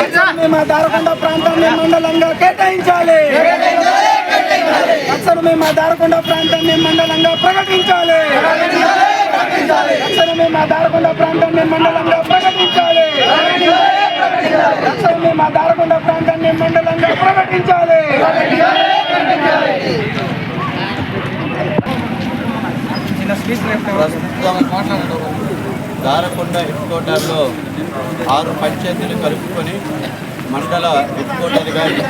మా దారకొండ ప్రాంతాన్ని మండలంగా కేటాయించాలి. తక్షణమే మా దారకొండ ప్రాంతాన్ని మండలంగా ప్రకటించాలి. తక్షణమే మా దారకొండ ప్రాంతాన్ని మండలంగా ప్రకటించాలి. తక్షణమే మా దారకొండ ప్రాంతాన్ని మండలంగా ప్రకటించాలి. ప్రస్తుతం దారకొండ హెడ్ ఆరు పంచాయతీలు కలుపుకొని మండల హెడ్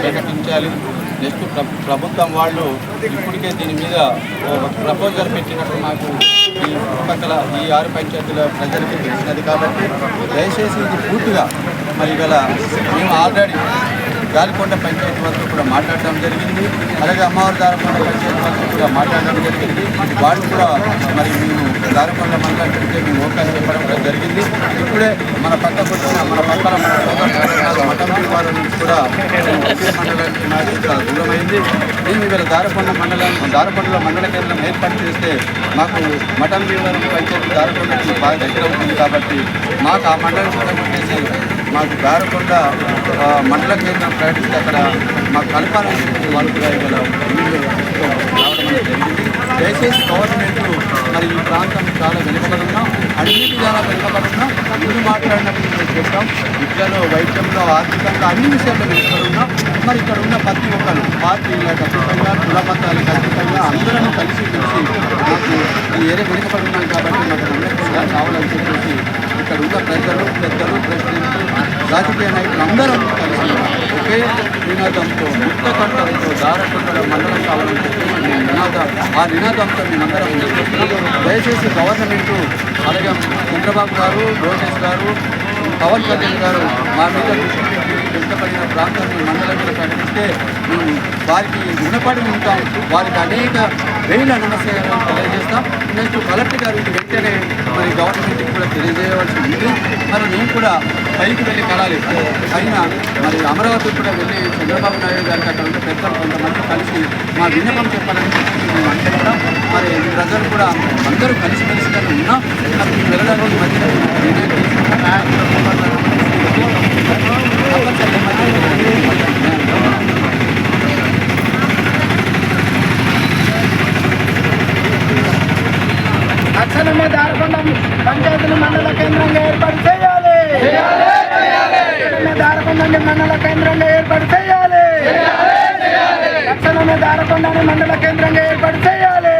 ప్రకటించాలి. నెక్స్ట్ ప్రభుత్వం వాళ్ళు ఇప్పటికే దీని మీద ప్రపోజల్ పెట్టినట్టు నాకు ఈ చుట్టుపక్కల ఈ ఆరు పంచాయతీల ప్రజలకి తెలిసినది కాబట్టి దయచేసి ఇది పూర్తిగా మరి గల మేము ఆల్రెడీ గాలికొండ పంచాయతీ వరకు కూడా మాట్లాడడం జరిగింది. అలాగే అమ్మవారి దారకొండ పంచాయతీ వరకు కూడా మాట్లాడడం జరిగింది. వాళ్ళు కూడా మరి మేము దారకొండ మండలం మేము ఓకే చెప్పడం జరిగింది. ఇప్పుడే మన పక్కకు వచ్చిన మన పక్కన మన సోదరులు వారి నుంచి కూడా మండలానికి మాది ఇక్కడ దూరమైంది. మేము ఇవాళ దారకొండ మండలం దారకొండలో మండల కేంద్రం ఏర్పాటు చేస్తే మాకు మఠం భీమవరం పంచాయతీ దారకొండకి బాగా దగ్గర ఉంటుంది కాబట్టి మాకు ఆ మండలం కూడా వచ్చేసి మాకు దారకొండ మండల కేంద్రం ప్రకటిస్తే అక్కడ మాకు కలపాలని వాళ్ళు కూడా ఇవాళ రావడం జరిగింది. దయచేసి గవర్నమెంట్ మరి ఈ ప్రాంతం చాలా వెనుకబడి ఉన్నాం అన్ని విధాలా వెనుకబడి ఉన్నాం ముందు మాట్లాడినప్పుడు మేము చెప్పాం. విద్యలో వైద్యంలో ఆర్థికంగా అన్ని విషయాల్లో వెనుకబడి మరి ఇక్కడ ఉన్న ప్రతి ఒక్కరు పార్టీలకు ఖచ్చితంగా కుల ఖచ్చితంగా అతీతంగా అందరం కలిసి కలిసి మాకు ఈ ఏరియా వెనుకబడున్నాం కాబట్టి మాకు అందరికీ కావాలని చెప్పేసి ఇక్కడ ఉన్న ప్రజలు పెద్దలు ప్రెసిడెంట్ రాజకీయ నాయకులు అందరం నినాదంతో ముక్త కంఠంతో దారకొండ మండల కావాలని చెప్పి మేము నినాదం ఆ నినాదంతో మేమందరం దయచేసి గవర్నమెంట్ అలాగే చంద్రబాబు గారు లోకేష్ గారు పవన్ కళ్యాణ్ గారు మా మీద వెనుకబడిన ప్రాంతాన్ని మండలంలో మీద ప్రకటిస్తే మేము వారికి రుణపడి ఉంటాం. వారికి అనేక వేల నమస్కారాలు తెలియజేస్తాం. నెక్స్ట్ కలెక్టర్ గారు ఇది వెంటనే మరి గవర్నమెంట్కి కూడా తెలియజేయవలసి ఉంది. మరి మేము కూడా పైకి వెళ్ళి కలాలి. పైన మరి అమరావతి కూడా వెళ్ళి చంద్రబాబు నాయుడు గారికి అక్కడ ఉన్న పెద్దలు కొంతమంది కలిసి మా విన్నపం చెప్పాలని మేము అనుకుంటాం మరి ప్రజలు కూడా అందరూ కలిసిమెలిసిగానే ఉన్నాం. మరి మేము వెళ్ళడానికి మధ్య తక్షణమే దారకొండ పంచాయతీని మండల కేంద్రంగా ఏర్పాటు చేయాలి. దారకొండని మండల కేంద్రంగా ఏర్పాటు చేయాలి. తక్షణమే దారకొండని మండల కేంద్రంగా ఏర్పాటు చేయాలి.